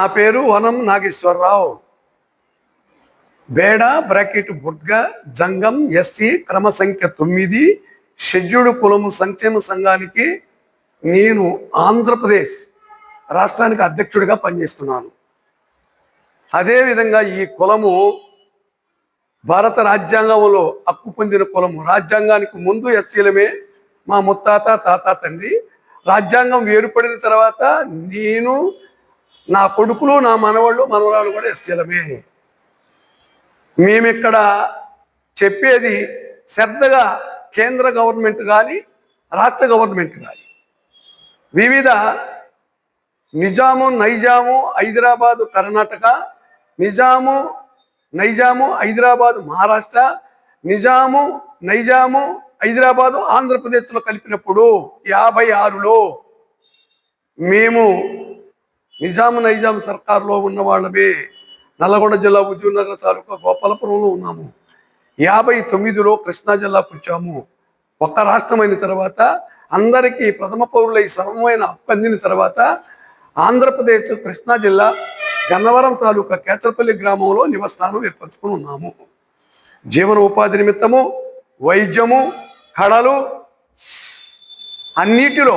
నా పేరు Vanam Nageswararao. Beda bracket Budga Jangam SC క్రమ సంఖ్య తొమ్మిది షెడ్యూల్డ్ కులము సంక్షేమ సంఘానికి నేను ఆంధ్రప్రదేశ్ రాష్ట్రానికి అధ్యక్షుడిగా పనిచేస్తున్నాను. అదేవిధంగా ఈ కులము భారత రాజ్యాంగంలో హక్కు పొందిన కులము. రాజ్యాంగానికి ముందు ఎస్సీలమే మా ముత్తాత తాత తండ్రి. రాజ్యాంగం వేరుపడిన తర్వాత నేను నా కొడుకులు నా మనవాళ్ళు మనవరాలు కూడా స్థిరమే. మేమిక్కడ చెప్పేది శ్రద్ధగా కేంద్ర గవర్నమెంట్ కానీ రాష్ట్ర గవర్నమెంట్ కానీ వివిధ నిజాము నైజాము హైదరాబాదు కర్ణాటక నిజాము నైజాము హైదరాబాదు మహారాష్ట్ర నిజాము నైజాము హైదరాబాదు ఆంధ్రప్రదేశ్లో కలిపినప్పుడు యాభై ఆరులో మేము నిజాము నైజాం సర్కార్లో ఉన్న వాళ్ళమే నల్లగొండ జిల్లా హుజూర్నగర్ తాలూకా గోపాలపురంలో ఉన్నాము. యాభై తొమ్మిదిలో కృష్ణా జిల్లాకు వచ్చాము ఒక్క రాష్ట్రమైన తర్వాత అందరికీ ప్రథమ పౌరులై సమమైన హక్కు అందిన తర్వాత ఆంధ్రప్రదేశ్ కృష్ణా జిల్లా గన్నవరం తాలూకా కేచరపల్లి గ్రామంలో నివస్థానం ఏర్పరచుకుని ఉన్నాము. జీవన ఉపాధి నిమిత్తము వైద్యము కళలు అన్నిటిలో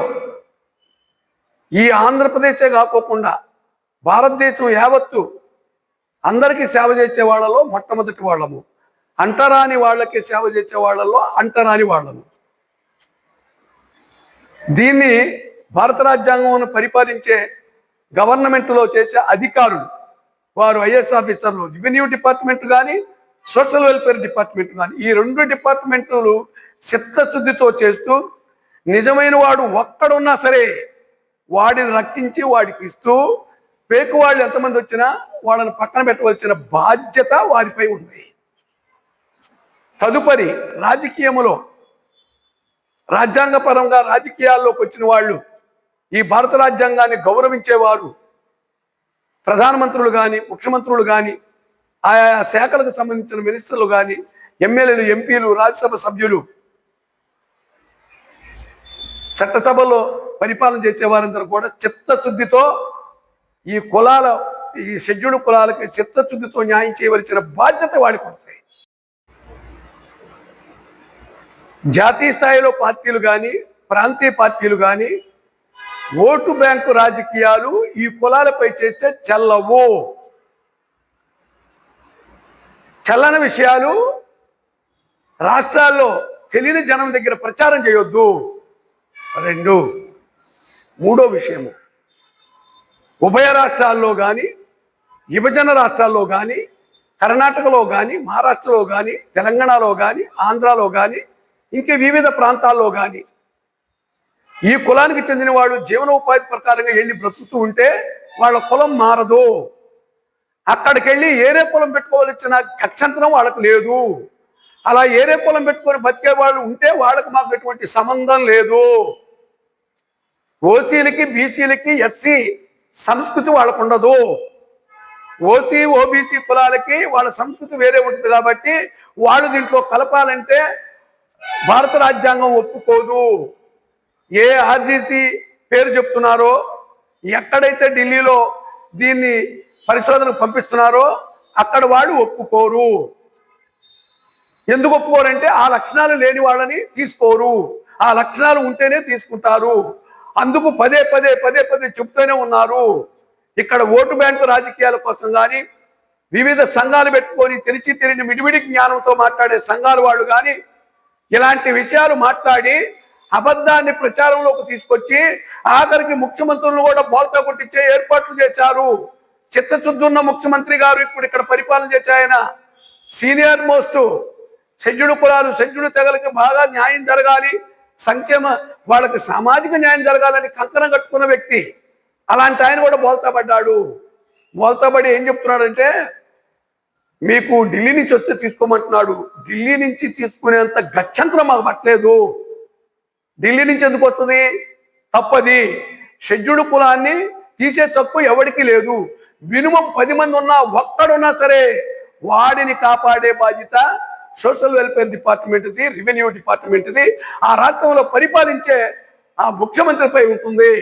ఈ ఆంధ్రప్రదేశే కాకోకుండా భారతదేశం యావత్తు అందరికీ సేవ చేసే వాళ్ళలో మొట్టమొదటి వాళ్ళము. అంటరాని వాళ్ళకి సేవ చేసే వాళ్ళలో అంటరాని వాళ్ళము. దీన్ని భారత రాజ్యాంగం పరిపాలించే గవర్నమెంట్లో చేసే అధికారులు వారు ఐఎస్ ఆఫీసర్లు రెవెన్యూ డిపార్ట్మెంట్ కానీ సోషల్ వెల్ఫేర్ డిపార్ట్మెంట్ కానీ ఈ రెండు డిపార్ట్మెంట్లు చిత్తశుద్ధితో చేస్తూ నిజమైన వాడు ఒక్కడున్నా సరే వాడిని రక్షించి వాడికి ఇస్తూ పేకు వాళ్ళు ఎంతమంది వచ్చినా వాళ్ళని పక్కన పెట్టవలసిన బాధ్యత వారిపై ఉంది. తదుపరి రాజకీయములో రాజ్యాంగపరంగా రాజకీయాల్లోకి వచ్చిన వాళ్ళు ఈ భారత రాజ్యాంగాన్ని గౌరవించేవారు ప్రధానమంత్రులు కానీ ముఖ్యమంత్రులు కానీ ఆయా శాఖలకు సంబంధించిన మినిస్టర్లు కానీ ఎమ్మెల్యేలు ఎంపీలు రాజ్యసభ సభ్యులు చట్టసభలో పరిపాలన చేసేవారందరూ కూడా చిత్తశుద్ధితో ఈ కులాల ఈ షెడ్యూల్డ్ కులాలకి చిత్తశుద్ధితో న్యాయం చేయవలసిన బాధ్యత వాడికి ఉంటాయి జాతీయ స్థాయిలో పార్టీలు కానీ ప్రాంతీయ పార్టీలు కానీ ఓటు బ్యాంకు రాజకీయాలు ఈ కులాలపై చేస్తే చల్లవు. చల్లని విషయాలు రాష్ట్రాల్లో తెలియని జనం దగ్గర ప్రచారం చేయొద్దు. రెండు. మూడో విషయము. ఉభయ రాష్ట్రాల్లో కానీ విభజన రాష్ట్రాల్లో కానీ కర్ణాటకలో కానీ మహారాష్ట్రలో కానీ తెలంగాణలో కానీ ఆంధ్రాలో కానీ ఇంకా వివిధ ప్రాంతాల్లో కానీ ఈ కులానికి చెందిన వాళ్ళు జీవనోపాధి ప్రకారంగా వెళ్ళి బ్రతుకుతూ ఉంటే వాళ్ళ కులం మారదు. అక్కడికి వెళ్ళి ఏరే పొలం పెట్టుకోవాల్సిన కక్షంతరం వాళ్ళకు లేదు. అలా ఏరే పొలం పెట్టుకొని బతికే వాళ్ళు ఉంటే వాళ్ళకి మాకు ఎటువంటి సంబంధం లేదు. ఓసీలకి బీసీలకి ఎస్సీ సంస్కృతి వాళ్ళకు ఉండదు. ఓసీ ఓబీసీ కులాలకి వాళ్ళ సంస్కృతి వేరే ఉంటుంది కాబట్టి వాళ్ళు దీంట్లో కలపాలంటే భారత రాజ్యాంగం ఒప్పుకోదు. ఏ ఆర్జీసీ పేరు చెప్తున్నారో ఎక్కడైతే ఢిల్లీలో దీన్ని పరిశోధనకు పంపిస్తున్నారో అక్కడ వాళ్ళు ఒప్పుకోరు. ఎందుకు ఒప్పుకోరంటే ఆ లక్షణాలు లేని వాళ్ళని తీసుకోరు. ఆ లక్షణాలు ఉంటేనే తీసుకుంటారు. అందుకు పదే పదే పదే పదే చెప్తూనే ఉన్నారు. ఇక్కడ ఓటు బ్యాంకు రాజకీయాల కోసం కానీ వివిధ సంఘాలు పెట్టుకొని తెలిసి తెలియని మిడిమిడి జ్ఞానంతో మాట్లాడే సంఘాల వాళ్ళు కానీ ఇలాంటి విషయాలు మాట్లాడి అబద్ధాన్ని ప్రచారంలోకి తీసుకొచ్చి ఆఖరికి ముఖ్యమంత్రులు కూడా బోల్తా కొట్టించే ఏర్పాట్లు చేశారు. చిత్తశుద్ధున్న ముఖ్యమంత్రి గారు ఇప్పుడు ఇక్కడ పరిపాలన చేసే ఆయన సీనియర్ మోస్ట్ షెడ్యూడు కులాలు షెడ్యూడు తెగలకి బాగా న్యాయం జరగాలి. సంక్షేమ వాళ్ళకి సామాజిక న్యాయం జరగాలని కంకణం కట్టుకున్న వ్యక్తి. అలాంటి ఆయన కూడా బోల్తా పడ్డాడు ఏం చెప్తున్నాడంటే మీకు ఢిల్లీ నుంచి వస్తే తీసుకోమంటున్నాడు. ఢిల్లీ నుంచి తీసుకునేంత గచ్చంతరం మాకు పట్టలేదు. ఢిల్లీ నుంచి ఎందుకు వస్తుంది? తప్పది. షెడ్యూడు కులాన్ని తీసే తప్పు ఎవరికి లేదు. మినిమం పది మంది ఉన్నా ఒక్కడున్నా సరే వాడిని కాపాడే బాధ్యత సోషల్ వెల్ఫేర్ డిపార్ట్మెంట్ది రెవెన్యూ డిపార్ట్మెంట్ది ఆ రాష్ట్రంలో పరిపాలించే ఆ ముఖ్యమంత్రిపై ఉంటుంది.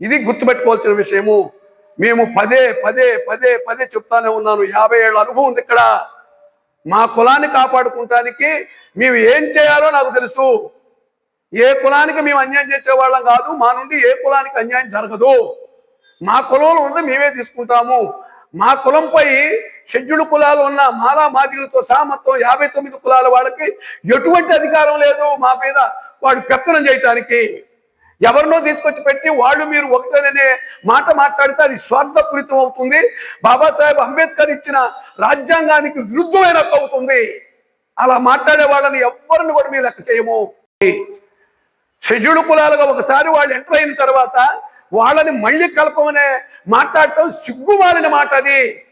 ఇది గుర్తుపెట్టుకోవాల్సిన విషయము. మేము పదే పదే పదే పదే చెప్తానే ఉన్నాను. యాభై ఏళ్ళ అనుభవం ఉంది ఇక్కడ. మా కులాన్ని కాపాడుకుంటానికి మేము ఏం చేయాలో నాకు తెలుసు. ఏ కులానికి మేము అన్యాయం చేసేవాళ్ళం కాదు. మా నుండి ఏ కులానికి అన్యాయం జరగదు. మా కులంలో ఉంది మేమే తీసుకుంటాము. మా కులంపై షెడ్యూల్ కులాలు ఉన్న మాలా మాదిలతో సహా మొత్తం యాభై తొమ్మిది కులాల వాళ్ళకి ఎటువంటి అధికారం లేదు మా మీద. వాడు పెత్తనం చేయటానికి ఎవరినో తీసుకొచ్చి పెట్టి వాళ్ళు మీరు ఒకటేననే మాట మాట్లాడితే అది స్వార్థపూరితం అవుతుంది. బాబాసాహెబ్ అంబేద్కర్ ఇచ్చిన రాజ్యాంగానికి విరుద్ధమైన అవుతుంది. అలా మాట్లాడే వాళ్ళని ఎవరిని కూడా మీరు లెక్క చేయము. షెడ్యూల్ కులాలుగా ఒకసారి వాళ్ళు ఎంటర్ అయిన తర్వాత వాళ్ళని మళ్ళీ కలపమనే మాట్లాడటం సిగ్గుమాలిన మాట అది.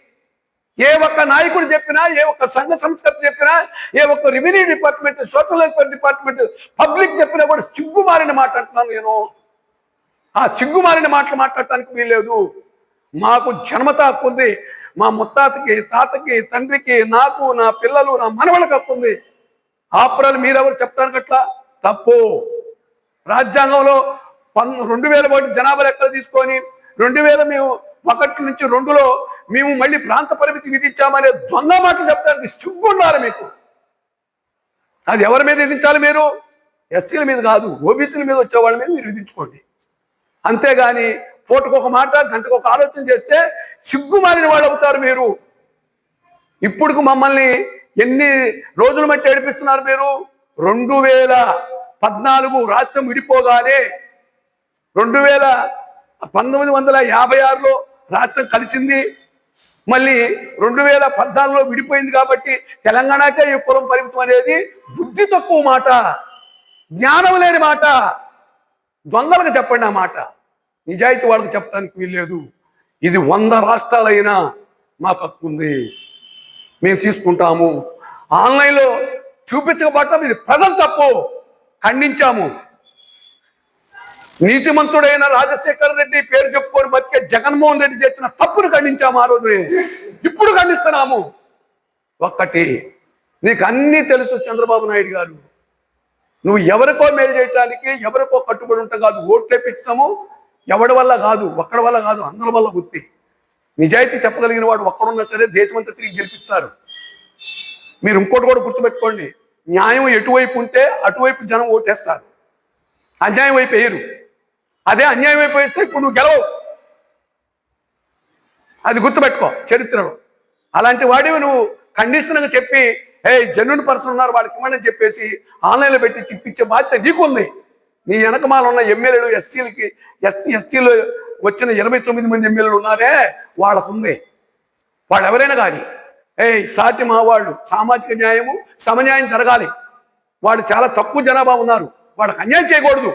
ఏ ఒక్క నాయకుడు చెప్పినా ఏ ఒక్క సంఘ సంస్కృతి చెప్పినా ఏ ఒక్క revenue department social welfare department public చెప్పినా కూడా సిగ్గుమారిన మాట అంటున్నాను నేను. ఆ సిగ్గుమారిన మాటలు మాట్లాడటానికి వీల్లేదు. మాకు జన్మత హక్కు ఉంది. మా ముత్తాతకి తాతకి తండ్రికి నాకు నా పిల్లలు నా మనవలకు హక్కు ఉంది. ఆపురాలు మీరెవరు చెప్పడానికి అట్లా? తప్పు. రాజ్యాంగంలో పన్ రెండు వేల ఒకటి జనాభా లెక్కలు తీసుకొని రెండు వేల మేము ఒకటి నుంచి రెండులో మేము మళ్ళీ ప్రాంత పరిమితి విధించామనే దొంగ మాటలు చెప్పడానికి సిగ్గుండాలి మీకు. అది ఎవరి మీద విధించాలి మీరు? ఎస్సీల మీద కాదు ఓబీసీల మీద వచ్చే వాళ్ళ మీద మీరు విధించుకోండి. అంతేగాని పూటకు ఒక మాట గంటకు ఒక ఆలోచన చేస్తే సిగ్గుమాలిన వాళ్ళు అవుతారు మీరు. ఇప్పుడు మమ్మల్ని ఎన్ని రోజులు మట్టి ఏడిపిస్తున్నారు మీరు? రెండు వేల పద్నాలుగు రాష్ట్రం విడిపోగానే రెండు వేల పంతొమ్మిది వందల యాభై ఆరులో రాష్ట్రం కలిసింది. మళ్ళీ రెండు వేల పద్నాలుగులో విడిపోయింది కాబట్టి తెలంగాణకే ఈ కులం పరిమితం అనేది బుద్ధి తక్కువ మాట జ్ఞానం లేని మాట దొంగలకు చెప్పండి ఆ మాట. నిజాయితీ వాళ్ళకి చెప్పడానికి వీల్లేదు. ఇది వంద రాష్ట్రాలైనా మాకు హక్కు ఉంది మేము తీసుకుంటాము. ఆన్లైన్లో చూపించకపోవటం ఇది ప్రజలు తప్పు. ఖండించాము. నీతిమంతుడైన రాజశేఖర రెడ్డి పేరు చెప్పుకొని బతికే జగన్మోహన్ రెడ్డి చేసిన తప్పును ఖండించాము ఆ రోజునే. ఇప్పుడు ఖండిస్తున్నాము. ఒక్కటి నీకు అన్నీ తెలుసు చంద్రబాబు నాయుడు గారు. నువ్వు ఎవరికో మేలు చేయటానికి ఎవరికో కట్టుబడి ఉంటా కాదు ఓట్లు వేపించాము ఎవడి వల్ల కాదు ఒక్కడి వల్ల కాదు అందరి వల్ల గుర్తి నిజాయితీ చెప్పగలిగిన వాడు ఒక్కడున్నా సరే దేశమంతా తిరిగి గెలిపిస్తారు. మీరు ఇంకోటి కూడా గుర్తుపెట్టుకోండి. న్యాయం ఎటువైపు ఉంటే అటువైపు జనం ఓటేస్తారు. అన్యాయం వైపు వేయరు. అదే అన్యాయం అయిపోయిస్తే ఇప్పుడు నువ్వు గెలవు అది గుర్తుపెట్టుకో చరిత్రలో. అలాంటి వాడివి నువ్వు కండిషన్గా చెప్పి ఏ జన్యున్ పర్సన్ ఉన్నారు వాళ్ళకి ఇవ్వండి అని చెప్పేసి ఆన్లైన్లో పెట్టి చిప్పించే బాధ్యత నీకుంది. నీ వెనకమాల ఉన్న ఎమ్మెల్యేలు ఎస్సీలకి ఎస్సీ ఎస్టీలు వచ్చిన ఇరవై తొమ్మిది మంది ఎమ్మెల్యేలు ఉన్నారే వాళ్ళకు ఉంది వాళ్ళు ఎవరైనా కానీ ఏ సాటి మా వాళ్ళు సామాజిక న్యాయము సమన్యాయం జరగాలి. వాడు చాలా తక్కువ జనాభా ఉన్నారు వాడికి అన్యాయం చేయకూడదు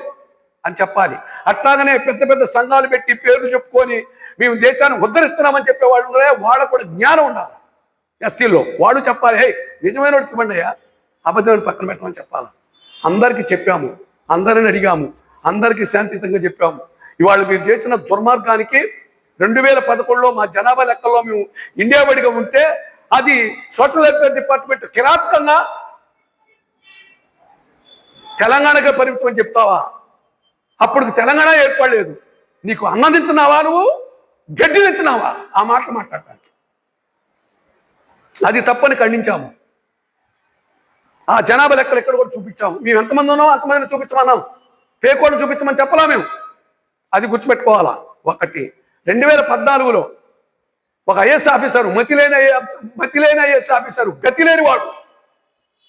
అని చెప్పాలి. అట్లాగనే పెద్ద పెద్ద సంఘాలు పెట్టి పేర్లు చెప్పుకొని మేము దేశాన్ని ఉద్ధరిస్తున్నామని చెప్పేవాళ్ళు ఉన్నారే వాళ్ళకు కూడా జ్ఞానం ఉండాలి. ఎస్టీలో వాడు చెప్పాలి హే నిజమైన వాడికి ఇవ్వండి అయ్యా అబద్ధమైన పక్కన పెట్టమని చెప్పాలి. అందరికీ చెప్పాము అందరిని అడిగాము అందరికీ శాంతియుతంగా చెప్పాము. ఇవాళ మీరు చేసిన దుర్మార్గానికి రెండు వేల పదకొండులో మా జనాభా లెక్కల్లో మేము ఇండియా బడిగా ఉంటే అది సోషల్ వెల్ఫేర్ డిపార్ట్మెంట్ కిరాతకంగా తెలంగాణకే పరిమితం అని చెప్తావా? అప్పుడు తెలంగాణ ఏర్పడలేదు నీకు అన్నం తింటున్నావా నువ్వు? గడ్డి తింటున్నావా? ఆ మాటలు మాట్లాడటానికి. అది తప్పని ఖండించాము. ఆ జనాభా లెక్కలు ఎక్కడ కూడా చూపించాము. మేము ఎంతమంది ఉన్నామో అంతమందిని చూపించమన్నాం. పేకోళ్ళు చూపించమని చెప్పలా మేము. అది గుర్తుపెట్టుకోవాలా? ఒకటి. రెండు వేల పద్నాలుగులో ఒక ఐఎస్ ఆఫీసర్ మతిలేని ఐఏఎస్ మతిలేని ఐఎస్ ఆఫీసర్ గతి లేని వాడు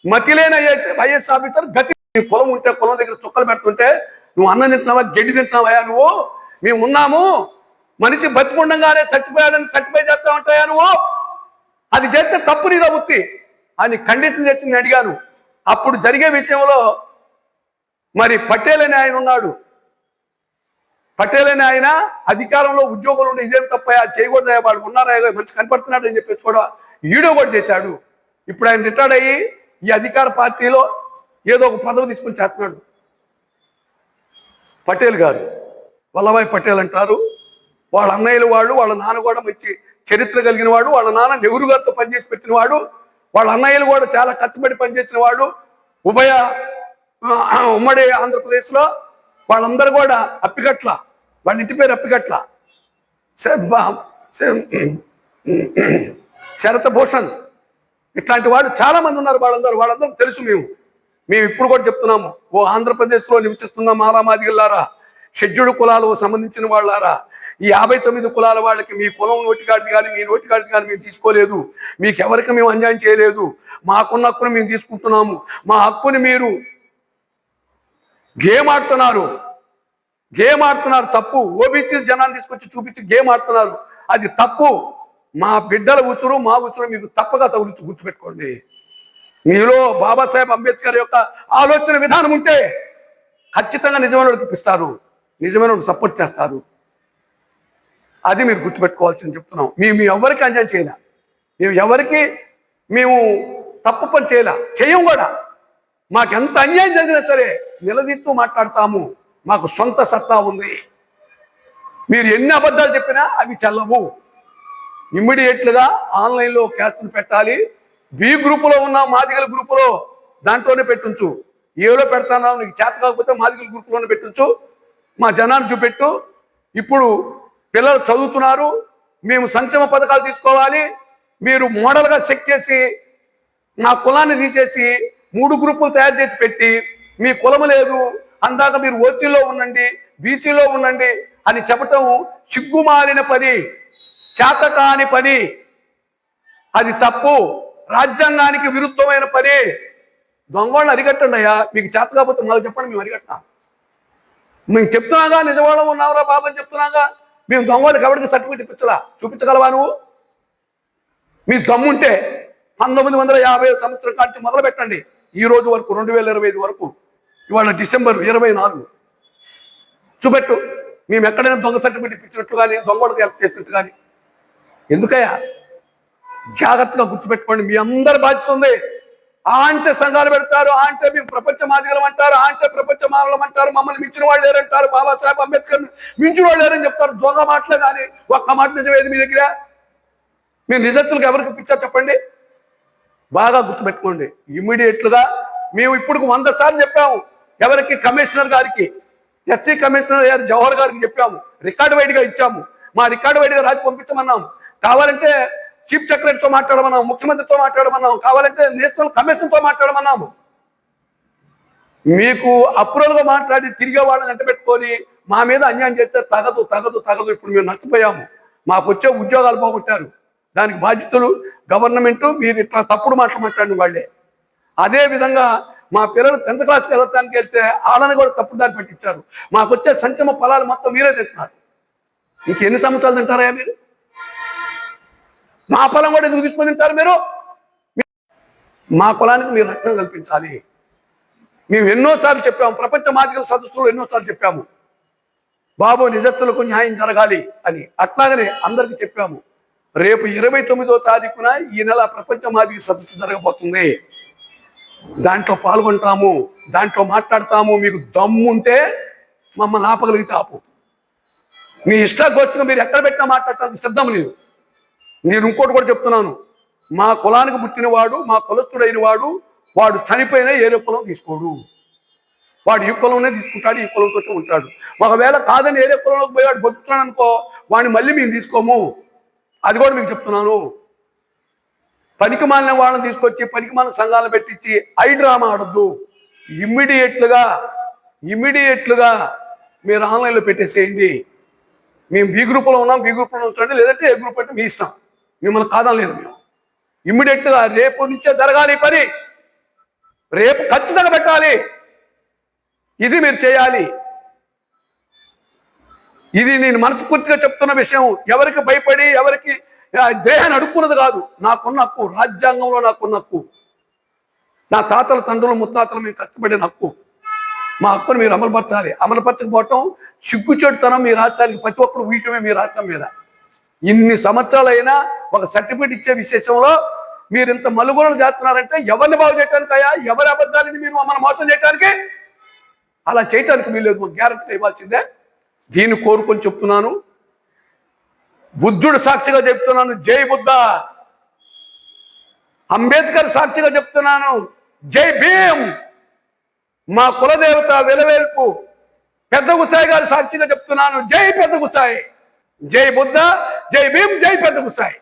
మతిలేని ఐఎస్ ఐఎస్ ఆఫీసర్ గతి. పొలం ఉంటే పొలం దగ్గర చుక్కలు పెడుతుంటే నువ్వు అన్నం తింటున్నావా గడ్డి తింటున్నావా నువ్వు? మేము ఉన్నాము. మనిషి బతికుండగానే చచ్చిపోయాడని చచ్చిపోయి చేస్తా ఉంటాయా నువ్వు? అది చేస్తే తప్పు నీదా ఉత్తి అని ఖండితం చేసి నేను అడిగాను. అప్పుడు జరిగే విషయంలో మరి పటేల్ అని ఆయన ఉన్నాడు. పటేల్ అని ఆయన అధికారంలో ఉద్యోగులు ఉండే ఇదేం తప్ప అది చేయకూడదు వాళ్ళు ఉన్నారా మనిషి కనపడుతున్నాడు అని చెప్పేసి కూడా వీడియో కూడా చేశాడు. ఇప్పుడు ఆయన రిటైర్డ్ అయ్యి ఈ అధికార పార్టీలో ఏదో ఒక పదవి తీసుకొని చేస్తున్నాడు. పటేల్ గారు. వల్లభాయ్ పటేల్ అంటారు. వాళ్ళ అన్నయ్యలు వాళ్ళు వాళ్ళ నాన్న కూడా మంచి చరిత్ర కలిగిన వాడు వాళ్ళ నాన్న నెహ్రూ గారితో పనిచేసి పెట్టిన వాడు వాళ్ళ అన్నయ్యలు కూడా చాలా కష్టపడి పనిచేసిన వాడు. ఉభయ ఉమ్మడి ఆంధ్రప్రదేశ్లో వాళ్ళందరూ కూడా అప్పికట్ల వాళ్ళ ఇంటి పేరు అప్పికట్ల. శ- భూషణ్. ఇట్లాంటి వాళ్ళు చాలా మంది ఉన్నారు వాళ్ళందరూ వాళ్ళందరూ తెలుసు మేము. మేము ఇప్పుడు కూడా చెప్తున్నాము ఓ ఆంధ్రప్రదేశ్లో నివసిస్తున్న మాలామాదిగల్లారా షెడ్యూల్డ్ కులాలకు సంబంధించిన వాళ్ళారా ఈ యాభై తొమ్మిది కులాల వాళ్ళకి మీ కులం నోటికాడిని కానీ మీ నోటికాడిని కానీ మేము తీసుకోలేదు మీకు ఎవరికి మేము అన్యాయం చేయలేదు మాకున్న హక్కును మేము తీసుకుంటున్నాము మా హక్కుని మీరు గేమ్ ఆడుతున్నారు గేమ్ ఆడుతున్నారు తప్పు ఓబీసీ జనాన్ని తీసుకొచ్చి చూపించి గేమ్ ఆడుతున్నారు అది తప్పు మా బిడ్డల ఉచురు మా ఉచురు మీకు తప్పగా తగులుతూ గుర్తుపెట్టుకోండి. మీలో బాబాసాహెబ్ అంబేద్కర్ యొక్క ఆలోచన విధానం ఉంటే ఖచ్చితంగా నిజమైన వాళ్ళకి నిజమైన సపోర్ట్ చేస్తారు. అది మీరు గుర్తుపెట్టుకోవాల్సింది చెప్తున్నాం. మేము మీ ఎవరికి అంజం చేయలే. మేము ఎవరికి మేము తప్పు పని చేయలే. చేయం కూడా. మాకు ఎంత అన్యాయం జరిగినా సరే నిలదీస్తూ మాట్లాడతాము. మాకు సొంత సత్తా ఉంది. మీరు ఎన్ని అబద్ధాలు చెప్పినా అవి చల్లవు. ఇమ్మీడియట్లుగా ఆన్లైన్లో క్యాస్ట్ని పెట్టాలి. బి గ్రూపులో ఉన్న మాదిగల గ్రూపులో దాంట్లోనే పెట్టించు. ఏలో పెడతానా నీకు చేత కాకపోతే మాదిగల గ్రూపులోనే పెట్టించు. మా జనాన్ని చూపెట్టు. ఇప్పుడు పిల్లలు చదువుతున్నారు. మేము సంక్షేమ పథకాలు తీసుకోవాలి. మీరు మోడల్గా చెక్ చేసి నా కులాన్ని తీసేసి మూడు గ్రూపులు తయారు చేసి పెట్టి మీ కులము లేదు. అందాక మీరు ఓసీలో ఉండండి బీసీలో ఉండండి అని చెప్పటం సిగ్గుమాలిన పని చేతకాని పని. అది తప్పు. రాజ్యాంగానికి విరుద్ధమైన పని. దొంగోళ్ళని అరికట్టండి అయ్యా. మీకు చేత కాకపోతే మాకు చెప్పండి మేము అరికట్టాం మేము చెప్తున్నాగా నిజవాళ్ళం ఉన్నావురా బాబు అని చెప్తున్నాగా? మేము దొంగోళ్ళకి ఎవరికి సర్టిఫికేట్ ఇప్పించలా? చూపించగలవా నువ్వు? మీ దమ్ముంటే పంతొమ్మిది వందల యాభై సంవత్సరం కాంచి మొదలు పెట్టండి ఈ రోజు వరకు రెండు వేల ఇరవై ఐదు వరకు ఇవాళ డిసెంబర్ ఇరవై నాలుగు. చూపెట్టు. మేము ఎక్కడైనా దొంగ సర్టిఫికేట్ ఇప్పించినట్టు కానీ దొంగలకు హెల్ప్ చేసినట్టు కానీ ఎందుకయ్యా? జాగ్రత్తగా గుర్తుపెట్టుకోండి. మీ అందరి బాధ్యత ఉంది. ఆ అంటే సంఘాలు పెడతారు. ఆ అంటే మేము ప్రపంచ మాదిగలం అంటారు. ఆ అంటే ప్రపంచ మానవులం అంటారు. మమ్మల్ని మించిన వాళ్ళు లేరంటారు బాబాసాహెబ్ అంబేద్కర్ మించిన వాళ్ళు లేరని చెప్తారు. దొంగ మాటలే కానీ ఒక్క మాట నిజమేది మీ దగ్గర? మీ నిజత్తులకు ఎవరికి ఇప్పించారు చెప్పండి? బాగా గుర్తుపెట్టుకోండి. ఇమ్మీడియట్లుగా మేము ఇప్పుడు వంద సార్లు చెప్పాము. ఎవరికి? కమిషనర్ గారికి. ఎస్సీ కమిషనర్ గారు జవహర్ గారికి చెప్పాము. రికార్డు వైడ్గా ఇచ్చాము. మా రికార్డు వైడ్గా రాసి పంపించమన్నాం కావాలంటే చీఫ్ సెక్రటరీతో మాట్లాడమన్నాము ముఖ్యమంత్రితో మాట్లాడమన్నాము కావాలంటే నేషనల్ కమిషన్తో మాట్లాడమన్నాము. మీకు అప్రూవల్గా మాట్లాడి తిరిగే వాళ్ళని వెంటబెట్టుకొని మా మీద అన్యాయం చేస్తే తగదు తగదు తగదు. ఇప్పుడు మేము నష్టపోయాము. మాకు వచ్చే ఉద్యోగాలు పోగొట్టారు. దానికి బాధ్యతలు గవర్నమెంట్ మీరు ఇట్లా తప్పుడు మాటలు మాట్లాడిన వాళ్ళే. అదే విధంగా మా పిల్లలు టెన్త్ క్లాస్కి వెళ్ళటానికి వెళ్తే వాళ్ళని కూడా తప్పుడు దారి పట్టించారు. మాకు వచ్చే సంక్షేమ ఫలాలు మొత్తం మీరే తింటున్నారు ఇంకెన్ని సంవత్సరాలు తింటారా మీరు? మా పొలం కూడా ఎందుకు తీసుకొని తింటారు మీరు? మా కులానికి మీరు రక్షణ కల్పించాలి. మేము ఎన్నోసార్లు చెప్పాము ప్రపంచ మాదిగల సదస్సులో ఎన్నోసార్లు చెప్పాము. బాబు నిజత్తులకు న్యాయం జరగాలి అని అట్లాగనే అందరికీ చెప్పాము. రేపు ఇరవై తొమ్మిదో తారీఖున ఈ నెల ప్రపంచ మాదిగ సదస్సు జరగబోతుంది. దాంట్లో పాల్గొంటాము దాంట్లో మాట్లాడతాము. మీకు దమ్ము ఉంటే మమ్మల్ని ఆపగలిగితే ఆపు. మీ ఇష్టాగోష్ఠిగా మీరు ఎక్కడ పెట్టినా మాట్లాడటానికి సిద్ధం లేదు. నేను ఇంకోటి కూడా చెప్తున్నాను. మా కులానికి పుట్టినవాడు మా కులస్తుడైన వాడు వాడు చనిపోయినా ఏరే కులం తీసుకోడు. వాడు ఈ కులంలోనే తీసుకుంటాడు ఈ కులంతో ఉంటాడు. ఒకవేళ కాదని ఏరే కులంలోకి పోయి వాడు బతుకుతున్నాడు అనుకో వాడిని మళ్ళీ మేము తీసుకోము. అది కూడా మీకు చెప్తున్నాను. పనికి మాలిన వాళ్ళని తీసుకొచ్చి పనికి మాలిన సంఘాలను పెట్టించి ఐ డ్రామా ఆడద్దు. ఇమ్మీడియట్లుగా ఇమ్మీడియట్లుగా మీరు ఆన్లైన్లో పెట్టేసేయండి. మేము బి గ్రూప్లో ఉన్నాం బి గ్రూప్లో ఉంచండి లేదంటే ఏ గ్రూప్ అంటే మీ ఇష్టం. మిమ్మల్ని కాదనలేదు మేము. ఇమ్మీడియట్గా రేపు నుంచే జరగాలి పని. రేపు ఖచ్చితంగా పెట్టాలి. ఇది మీరు చేయాలి. ఇది నేను మనస్ఫూర్తిగా చెప్తున్న విషయం. ఎవరికి భయపడి ఎవరికి దేహాన్ని అడుక్కున్నది కాదు. నాకున్న హక్కు రాజ్యాంగంలో నాకున్న హక్కు. నా తాతల తండ్రులు ముత్తాతలు మేము కష్టపడిన హక్కు. మా హక్కును మీరు అమలుపరచాలి. అమలుపరచకపోవటం సిగ్గుచేటుతనం మీ రాష్ట్రానికి ప్రతి ఒక్కరు వీటమే మీ రాష్ట్రం మీద. ఇన్ని సంవత్సరాలైనా ఒక సర్టిఫికేట్ ఇచ్చే విశేషంలో మీరు ఇంత మలుగులను చేస్తున్నారంటే ఎవరిని బాగు చేయడానికి అయ్యా ఎవరి అబద్ధాలని మీరు మమ్మల్ని మోసం చేయడానికి అలా చేయటానికి మీరు లేదు గ్యారంటీ ఇవ్వాల్సిందే. దీన్ని కోరుకొని చెప్తున్నాను. బుద్ధుడు సాక్షిగా చెప్తున్నాను జై బుద్ధ. అంబేద్కర్ సాక్షిగా చెప్తున్నాను జై భీమ్. మా కులదేవత విలవేల్పు పెద్ద గుసాయి గారి సాక్షిగా చెప్తున్నాను జై పెద్ద గుసాయి జై బుద్ధ జై భీమ్ జై పెద్ద గుసాయి